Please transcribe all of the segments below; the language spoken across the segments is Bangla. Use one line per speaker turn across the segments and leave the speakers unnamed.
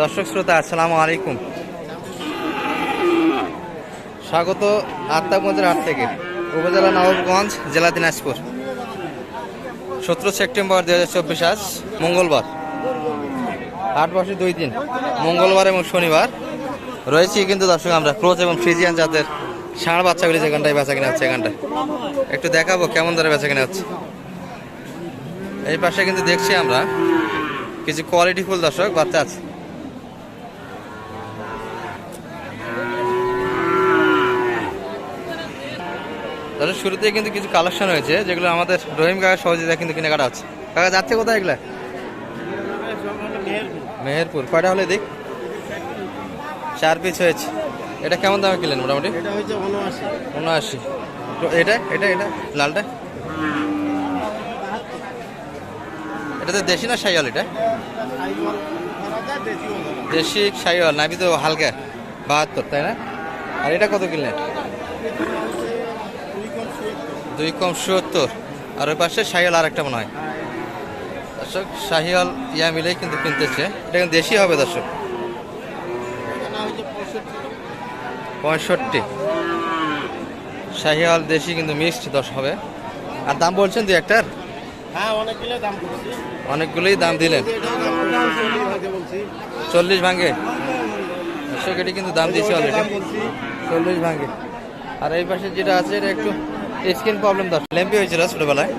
দর্শক শ্রোতা, আসসালামু আলাইকুম। স্বাগত আত্মাগঞ্জের হাট থেকে, উপজেলা নবাবগঞ্জ, জেলা দিনাজপুর। সতেরো সেপ্টেম্বর দু হাজার চব্বিশ আজ মঙ্গলবার। আট বছর দুই দিন, মঙ্গলবার এবং শনিবার। রয়েছি কিন্তু দর্শক আমরা, ক্রোচ এবং ফ্রিজিয়ান জাতের ষাঁড় বাচ্চাগুলি যেখানটায় বেচা কিনা হচ্ছে এখানটায়। একটু দেখাবো কেমন দরে বেচা কিনা হচ্ছে। এই পাশে কিন্তু দেখছি আমরা, কিছু কোয়ালিটি ফুল দর্শক, বাচ্চা আছে। তাহলে শুরুতে কিন্তু কিছু কালেকশন হয়েছে যেগুলো আমাদের রহিম কাকার সহযোগিতা কিন্তু কেনাকাটা হচ্ছে। কাকা যাচ্ছে কোথায় এগুলা? মেহেরপুর। কয়টা হলে দেখ চার পিস হয়েছে। এটা কেমন দামে কিনলেন মোটামুটি?
উনআশি
তো এটা? এটা এটা? লালটা? এটা তো দেশি না সাইয়াল এটা? দেশি সাইয়াল নাবি তো হালকা? বাহাত্তর তাই না? আর এটা কত কিনলেন? দুই কম সত্তর। আর ওই পাশে শাহিয়াল আর একটা মনে হয়। দর্শক শাহিয়াল ইয়া মিলেই কিন্তু কিনতেছে। এটা কিন্তু দেশি হবে দর্শক। পঁয়ষট্টি। শাহিয়াল দেশি কিন্তু মিক্সড দশ হবে। আর দাম বলছেন দুই একটার?
হ্যাঁ দাম
অনেকগুলোই দাম দিলেন। চল্লিশ ভাঙে। দর্শক এটি কিন্তু দাম দিয়েছে অলরেডি চল্লিশ ভাঙে। আর এই পাশে যেটা আছে এটা একটু স্কিন প্রবলেম দশ ল্যাম্পি হয়েছিল ছোটোবেলায়।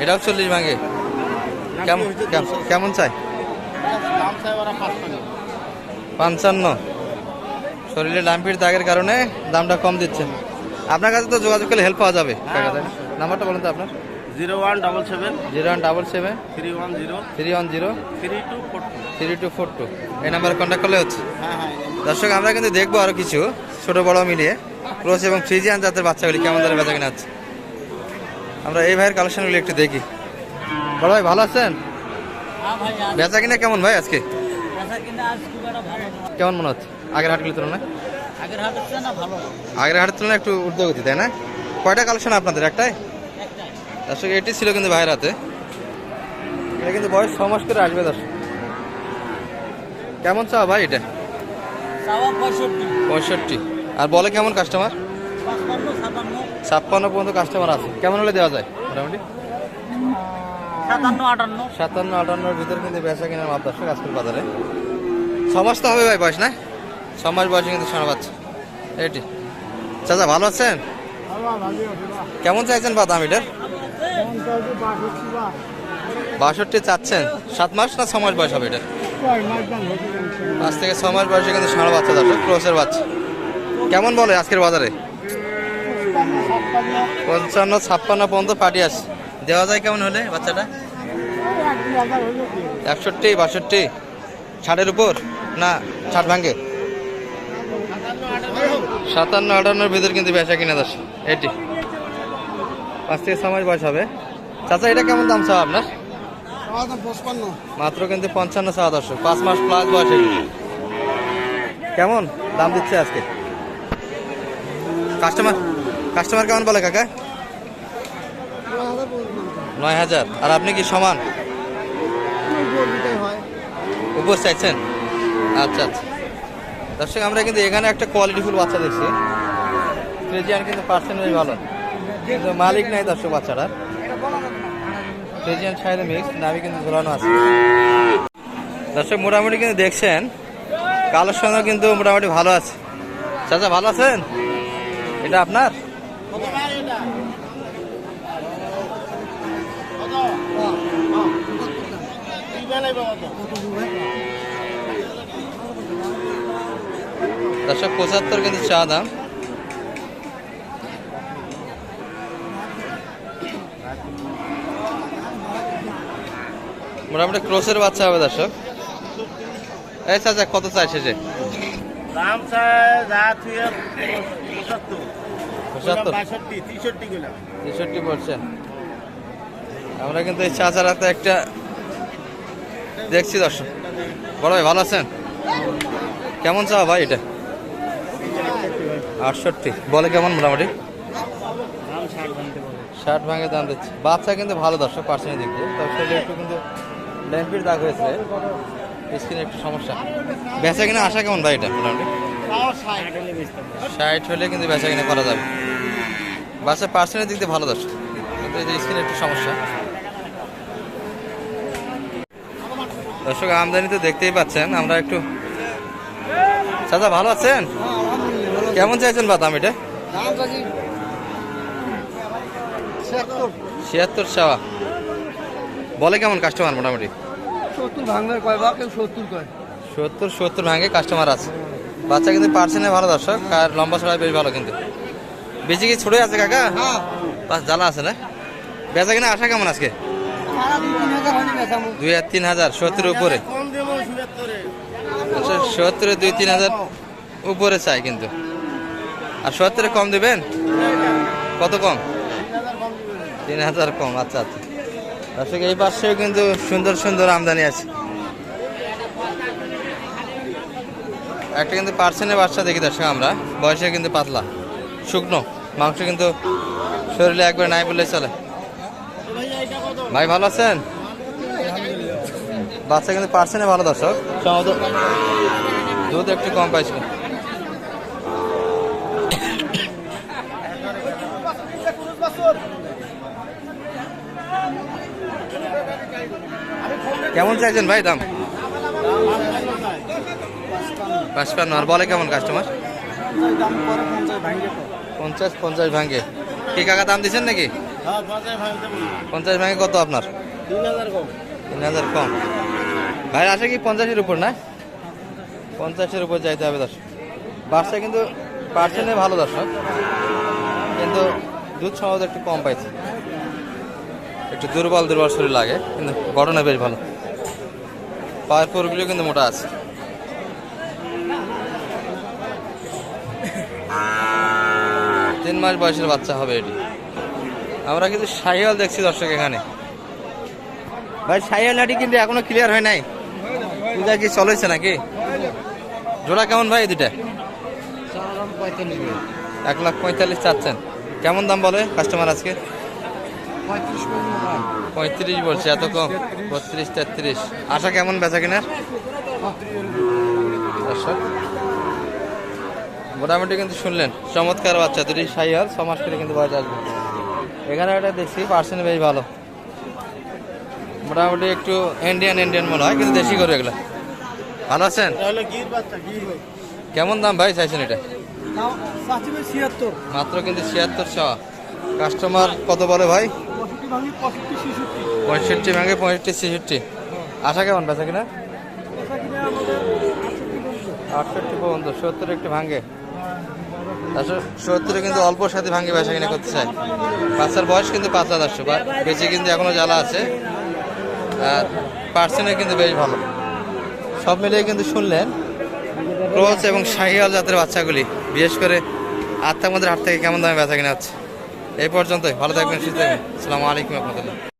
এটাও চল্লিশ ভাঙে। কেমন কেমন- চাই? পঞ্চান্ন। শরীরে লাম্পির দাগের কারণে দামটা কম দিচ্ছেন। আপনার কাছে তো যোগাযোগ করলে হেল্প পাওয়া যাবে। নাম্বারটা বলুন তো আপনার।
Zero one double seven.
Zero one double seven.
Three one zero.
Three one zero.
Three two four two.
Three two four two. এই নাম্বারে কন্ট্যাক্ট করলে হচ্ছে।
হ্যাঁ হ্যাঁ
দর্শক আমরা কিন্তু দেখব আরও কিছু ছোটো বড় মিলিয়ে। ক্রোস এবং ফ্রিজিয়ান জাতের বাচ্চাগুলি কেমন ধরে বেচা কিনা আছে? আমরা এই ভাইয়ের কালেকশনগুলি একটু দেখি। বড় ভাই, ভালো আছেন? বেচা কিনা কেমন ভাই আজকে? কেমন মনে হচ্ছে? আগের হাটগুলির তুলনায়?
আগের
হাটের তুলনায় একটু ঊর্ধ্বগতি, তাই না? কয়টা কালেকশন আপনাদের? একটাই? দর্শক, এটি ছিল কিন্তু ভাইয়ের হাতে। এটা কিন্তু বয়স ছ করে আসবে, দর্শক। কেমন চাও ভাই এটা?
পঁয়ষট্টি
পঁয়ষট্টি। আর বলে কেমন কাস্টমার ছাপ্পান্ন পর্যন্ত কাস্টমার আছে। কেমন হলে দেওয়া যায়? মোটামুটি?
সাতান্ন আটান্ন।
সাতান্ন আটান্নর ভিতরে কিন্তু বেচা কেনার মাপ দর্শক আজকের বাজারে। ছ মাস তো হবে ভাই বয়স না? ছ মাস বয়সে কিন্তু শোনা পাচ্ছে। এটি। চাচা ভালো আছেন? কেমন চাইছেন বা দাম এটার বাষট্টি চাচ্ছেন। সাত মাস না ছ মাস বয়স হবে এটা? পাঁচ থেকে ছ মাস বয়সে কিন্তু ষাঁড় বাচ্চা দর্শক। ক্রোসের বাচ্চা। কেমন বলে আজকের বাজারে? পঞ্চান্ন, ছাপ্পান্ন পর্যন্ত পাটি আছে দেওয়া যায় কেমন হলে বাচ্চাটা? একষট্টি, বাষট্টি? ষাটের উপর না ষাট ভাঙ্গে সাতান্ন, আটান্নর ভিতর কিন্তু বেচা কিনা দশ এটি। পাঁচ থেকে মাস বয়স হবে। চাচা, এটা কেমন দাম চাও আপনার? মাত্র কিন্তু পঞ্চান্ন চাওয়া দর্শক, পাঁচ মাস প্লাস বয়স। কেমন দাম দিচ্ছে আজকে? কাস্টমার কাস্টমার কেমন বলে কাকা? নয় হাজার। আর আপনি কি সমান? উপর চাইছেন? আচ্ছা আচ্ছা। দর্শক, আমরা কিন্তু এখানে একটা কোয়ালিটি ফুল বাচ্চা দেখছি। ফ্রিজিয়ান কিন্তু পার্সেন্টেজ ভালো। কিন্তু মালিক নাই দর্শক বাচ্চাটার ফ্রিজিয়ান সাইডে মিক্স নাভি কিন্তু ঝোলানো আছে। দর্শক, মোটামুটি কিন্তু দেখছেন। কালোর সঙ্গে কিন্তু মোটামুটি ভালো আছে। চাচা, ভালো আছেন? এটা আপনার? দর্শক, পঁচাত্তর কিন্তু চা দাম। মোটামুটি ক্রোসের বাচ্চা হবে দর্শক। এই চাচা, কত চাই শেষে?
দাম চাই যা থুয়ে পঁচাত্তর।
পঁচাত্তর।
তেষট্টি
পার্সেন্ট আমরা কিন্তু এই চাচার হাতে একটা দেখছি দর্শক। বড় ভাই ভালো আছেন? কেমন চা ভাই এটা? আটষট্টি। বলে কেমন মোটামুটি?
ষাট
ষাট ভাঙে দাম দিচ্ছে। বাচ্চা কিন্তু ভালো দর্শক পার্সেন্টের দিক দিয়ে। তবে শরীরে একটু কিন্তু ল্যাম্পির দাগ হয়েছে। স্কিনে একটু সমস্যা। বেচা কিনা আসা কেমন ভাই এটা মোটামুটি? ষাট হলে কিন্তু বেচা কিনা করা যাবে। বাচ্চার পার্সেন্টের দিক দিয়ে ভালো দশ কিন্তু এই যে একটু সমস্যা। দর্শক আমদানি তো দেখতেই পাচ্ছেন আমরা একটু চাচা ভালো আছেন? কেমন চাইছেন বা দাম এটা? ছিয়াত্তর চাওয়া। বলে কেমন কাস্টমার মোটামুটি?
সত্তর ভাঙবে কয় কেউ সত্তর কয়।
সত্তর সত্তর ভাঙে কাস্টমার আছে। বাচ্চা কিন্তু পার্সেন্টে ভালো দর্শক আর লম্বা সবাই বেশ ভালো কিন্তু। বেশি কি ছোটই আছে কাকা? পাঁচ জ্বালা আছে না? বেচা কিনা আসা কেমন আজকে?
দুই হাজার
আর তিন হাজার সত্তর উপরে। সত্তরে দুই তিন হাজার উপরে চাই কিন্তু। আর সত্তরে কম দেবেন? কত কম? তিন হাজার কম আচ্ছা আচ্ছা। দর্শক এই পাশেও কিন্তু সুন্দর সুন্দর আমদানি আছে। একটা কিন্তু পার্সেন্টের বাচ্চা দেখি দর্শক আমরা বয়সে কিন্তু পাতলা। শুকনো। মাংস কিন্তু শরীরে একবার নাই বললে চলে। ভাই, ভালো আছেন? বাচ্চা কিন্তু পারছে না ভালো, দর্শক। দুধ একটু কম পাইছিল কেমন চাইছেন ভাই দাম? পাঁচপান্ন, আর বলে কেমন কাস্টমার
পঞ্চাশ
পঞ্চাশ ভাঙ্গে কি কাকা দাম দিচ্ছেন নাকি?
হ্যাঁ পঞ্চাশ ভাঙ
কত আপনার?
তিন হাজার কম।
ভাই আসে কি পঞ্চাশের উপর না? পঞ্চাশের উপর যাইতে হবে দর্শক। বাচ্চা কিন্তু পার্সেন্টে ভালো দর্শক। কিন্তু দুধ সম্ভবত একটু কম পাইছে। একটু দুর্বল দুর্বল শরীর লাগে কিন্তু গঠনে বেশ ভালো। পায়ের পরগুলো কিন্তু মোটা আছে। তিন মাস বয়সের বাচ্চা হবে এটি। আমরা কিন্তু সাহিয়াল দেখছি দর্শক এখানে। ভাই সাইয়াল হাটি কিন্তু এখনও ক্লিয়ার হয় নাই। পূজা কি চলেছে নাকি? জোড়া কেমন ভাই দুটা এক লাখ পঁয়তাল্লিশ চাচ্ছেন। কেমন দাম বলে কাস্টমার আজকে?
পঁয়ত্রিশ
বলছে, এত কম। বত্রিশ তেত্রিশ। আশা কেমন বেচা কেনার? দর্শক মোটামুটি কিন্তু শুনলেন চমৎকার বাচ্চা দুটি সাইয়াল ছ মাস করে কিন্তু বয়স আসবে। এখানে একটা দেখছি পার্সেন্ট বেশ ভালো। মোটামুটি একটু ইন্ডিয়ান ইন্ডিয়ান মনে হয় কিন্তু দেশি করে এগুলো। ভালো আছেন? কেমন দাম ভাই চাইছেন এটা?
ছিয়াত্তর।
মাত্র কিন্তু ছিয়াত্তর চাওয়া কাস্টমার কত বলে ভাই?
পঁয়ষট্টি ভাঙি পঁয়ষট্টি ছেষট্টি।
আশা কেমন বেচা কিনা?
আটষট্টি পর্যন্ত
সত্তর একটু ভাঙে। আসলে সত্তরে কিন্তু অল্প সাথে ভাঙে বেচা কিনা করতে চায়। বাচ্চার বয়স কিন্তু দশশো বা বেঁচে কিন্তু এখনও জ্বালা আছে। আর পার্সেন্টে কিন্তু বেশ ভালো। সব মিলিয়ে কিন্তু শুনলেন ক্রোচ এবং শাহিয়াল জাতের বাচ্চাগুলি, বিশেষ করে আত্মার মধ্যে হাট থেকে কেমন দামে বেচা কিনা হচ্ছে। এই পর্যন্তই, ভালো থাকবেন, সুস্থ থাকবেন। আসসালামু আলাইকুম রহমতুল্লাহ।